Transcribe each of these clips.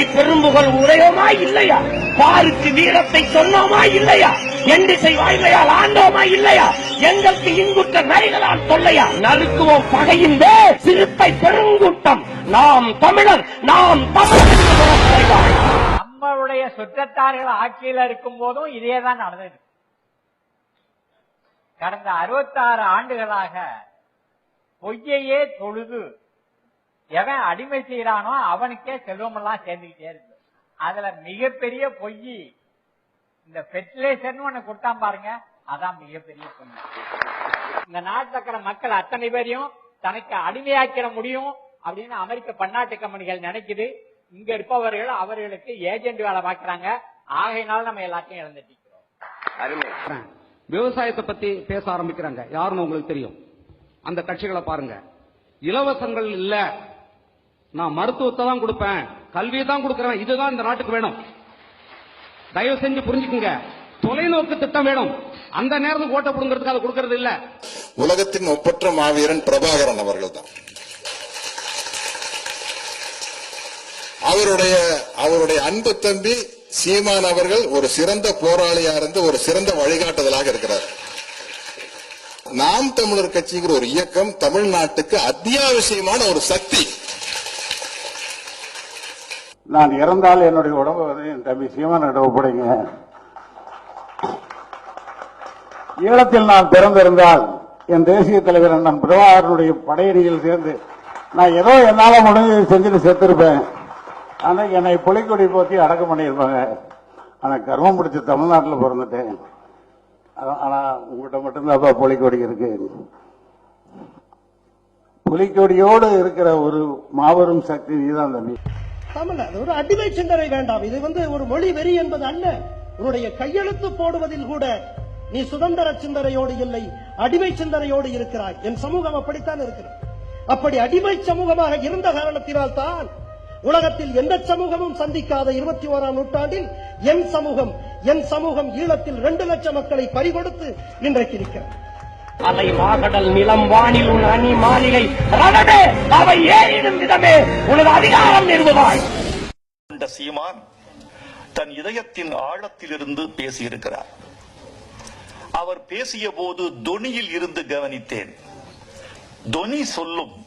சிறுத்தை பெரும்புகள் உடையோமா இல்லையா? பாருக்கு வீரத்தை சொன்னோமா இல்லையா? எண்டிசை வாய்மையால் ஆண்டோமா இல்லையா? எங்களுக்கு இங்குற்ற நரிகளால் தொல்லையா? நறுக்குவோம் பகையின் வேர் சிறுத்தை பெருங்கூட்டம். நாம் தமிழர் நாம் தமிழர். நம்மளுடைய சுற்றத்தார்கள் ஆட்சியில இருக்கும் போதும் இதேதான் நடந்தது. கடந்த 66 ஆண்டுகளாக பொய்யையே தொழுது எவன் அடிமை செய்யறானோ அவனுக்கே செல்வமெல்லாம் சேர்ந்துக்கிட்டே இருக்கு. அதுல மிகப்பெரிய பொய். இந்த ஃபெர்டிலைசர்னு ஒண்ணு கொடுத்தான் பாருங்க அதான் மிகப்பெரிய பொய். இந்த நாட்டில் இருக்கிற மக்கள் அத்தனை பேரையும் தனக்கு அடிமையாக்கிட முடியும் அப்படின்னு அமெரிக்க பன்னாட்டு கம்பெனிகள் நினைக்குது. இங்க இருப்பவர்கள் அவர்களுக்கு ஏஜென்ட் வேலை பார்க்கறாங்க. ஆகையினால நம்ம எல்லாத்தையும் இழந்துட்டு. விவசாயத்தை பத்தி பேச ஆரம்பிக்கிறாங்க. யாருன்னு உங்களுக்கு தெரியும்? அந்த கட்சிகளை பாருங்க. இலவசங்கள் இல்ல. நான் மருத்துவத்தை தான் கொடுப்பேன். கல்வியை தான் கொடுக்கறேன். இதுதான் இந்த நாட்டுக்கு வேணும். தயவு செஞ்சு புரிஞ்சுக்குங்க. தொலைநோக்கு திட்டம் வேணும். அந்த நேரத்துக்கு ஓட்ட போடுங்கிறதுக்கு அதை கொடுக்கறது இல்ல. உலகத்தின் ஒப்பற்ற மாவீரன் பிரபாகரன் அவர்கள் தான். அவருடைய அவருடைய அன்பு தம்பி சீமான் அவர்கள் ஒரு சிறந்த போராளியா இருந்து ஒரு சிறந்த வழிகாட்டுதலாக இருக்கிறார். நாம் தமிழர் கட்சிங்கிற ஒரு இயக்கம் தமிழ்நாட்டுக்கு அத்தியாவசியமான ஒரு சக்தி. நான் இறந்தால் என்னுடைய உடம்பு வந்து என் தம்பி சீமானிடம் ஒப்படைங்க. ஈழத்தில் நான் பிறந்திருந்தால் என் தேசிய தலைவர் அண்ணன் பிரபாகரனுடைய படையணியில் சேர்ந்து நான் ஏதோ என்னால முடிஞ்சதை செஞ்சுட்டு செத்துருப்பேன். ஆனா என்னை புலிக்கொடி போத்தி அடக்கம் பண்ணியிருப்பாங்க. ஆனா கர்மம் பிடிச்ச தமிழ்நாட்டில் பிறந்துட்டேன். ஆனா- ஆனா உங்ககிட்ட மட்டும்தான்ப்பா புலிக்கொடி இருக்கு. புலிக்கொடியோடு இருக்கிற ஒரு மாபெரும் சக்தி நீதான் தம்பி. தமிழ் அது ஒரு அடிமை சிந்தனை வேண்டாம். இது வந்து ஒரு மொழி வெறி என்பது அல்ல. உன்னுடைய கையெழுத்து போடுவதில் கூட நீ சுதந்திர சிந்தனையோடு இல்லை அடிமை சிந்தனையோடு இருக்கிறாய். என் சமூகம் அப்படித்தான் இருக்கிறது. அப்படி அடிமை சமூகமாக இருந்த காரணத்தினால் தான் உலகத்தில் எந்த சமூகமும் சந்திக்காத இருபத்தி ஓராம் நூற்றாண்டில் என் சமூகம் என் சமூகம் ஈழத்தில் இரண்டு லட்சம் மக்களை பறிகொடுத்து இன்றைக்கு இருக்கிறது. அலை மாகடல் நிலம் வானில் உன் அணி மாளிகை ரணமே அவை ஏறிடும் விதமே. உனது அதிகாரம் நிறுவுவாய். கொண்ட சீமான் தன் இதயத்தின் ஆழத்திலிருந்து பேசியிருக்கிறார். அவர் பேசிய போது தொனியில் இருந்து கவனித்தேன். தொனி சொல்லும்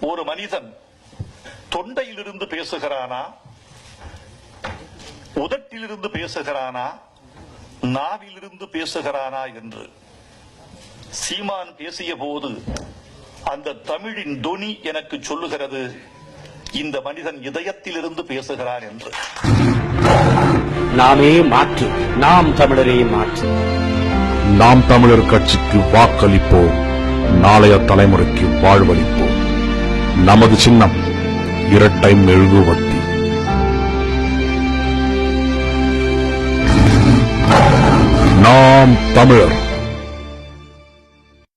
ஒரு மனிதன் தொண்டையிலிருந்து பேசுகிறானா? உதட்டிலிருந்து பேசுகிறானா? நாவிலிருந்து பேசுகிறானா என்று. சீமான் பேசிய போது அந்த தமிழின் தொனி எனக்கு சொல்லுகிறது இந்த மனிதன் இதயத்திலிருந்து பேசுகிறான் என்று. நாமே மாற்று நாம் தமிழரே மாற்று. நாம் தமிழர் கட்சிக்கு வாக்களிப்போம் நாளைய தலைமுறைக்கு வாழ்வளிப்போம். நமது சின்னம் இரட்டை மெழுகுவர்த்தி. நாம் தமிழர்.